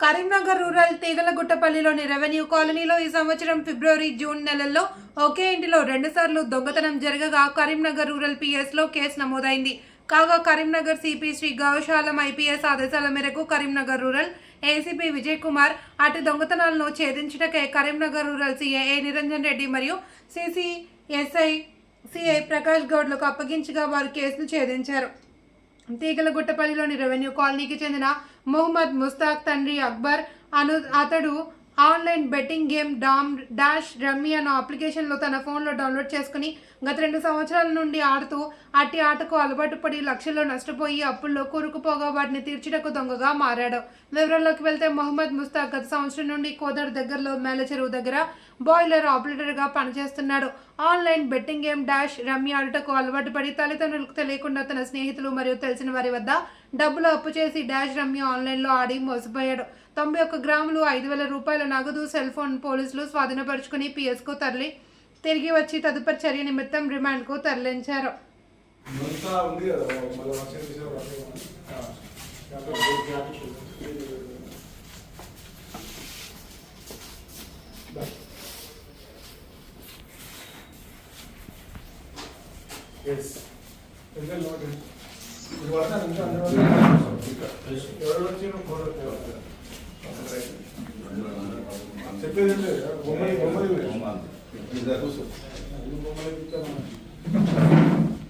Karimnagar rural తీగలగుట్టపల్లిలోని revenue కాలనీలో ఈ సంవత్సరం ఫిబ్రవరి జూన్ నెలల్లో ఒకే ఇంటిలో రెండుసార్లు దొంగతనం జరగగా కరీంనగర్ రూరల్ పిఎస్లో కేసు నమోదైంది. కాగా కరీంనగర్ సిపి శ్రీ గౌశాలం ఐపీఎస్ ఆదేశాల మేరకు కరీంనగర్ రూరల్ ఏసీపీ విజయ్ కుమార్ అటు దొంగతనాలను ఛేదించటకే కరీంనగర్ రూరల్ సీఏ నిరంజన్ రెడ్డి మరియు సిసిఎస్ఐ సిఐ ప్రకాష్ గౌడ్లకు అప్పగించగా వారు కేసును ఛేదించారు. తీగలగుట్టపల్లిలోని రెవెన్యూ కాలనీకి చెందిన మొహమ్మద్ ముస్తాక్ తండ్రి అక్బర్ అను అతడు ఆన్లైన్ బెట్టింగ్ గేమ్ డామ్ డాష్ రమ్మి అన్న అప్లికేషన్లో తన ఫోన్లో డౌన్లోడ్ చేసుకుని గత రెండు సంవత్సరాల నుండి ఆడుతూ అట్టి ఆటకు అలవాటు పడి లక్షల్లో నష్టపోయి అప్పుల్లో కూరుకుపోగా వాటిని తీర్చుటకు దొంగగా మారాడు. వివరాల్లోకి వెళ్తే మొహమ్మద్ ముస్తాక్ గత సంవత్సరం నుండి కోదర్ దగ్గరలో మేల చెరువు దగ్గర బాయిలర్ ఆపరేటర్గా పనిచేస్తున్నాడు. Online betting game dash rummy ఆడుటకు అలవాటు పడి తల్లిదండ్రులకు తెలియకుండా తన స్నేహితులు మరియు తెలిసిన వారి వద్ద డబ్బులు అప్పు చేసి డాష్ రమ్య ఆన్లైన్లో ఆడి మోసపోయాడు. తొంభై ఒక్క గ్రాములు ఐదు వేల రూపాయల నగదు సెల్ ఫోన్ పోలీసులు స్వాధీనపరుచుకుని పిఎస్కు తరలి తిరిగి వచ్చి తదుపరి చర్య నిమిత్తం రిమాండ్కు తరలించారు. ఎస్ ఎందుకంటే నోట్ ఇది అందరూ ఎవరు వచ్చి బొమ్మలు బొమ్మలు బొమ్మలు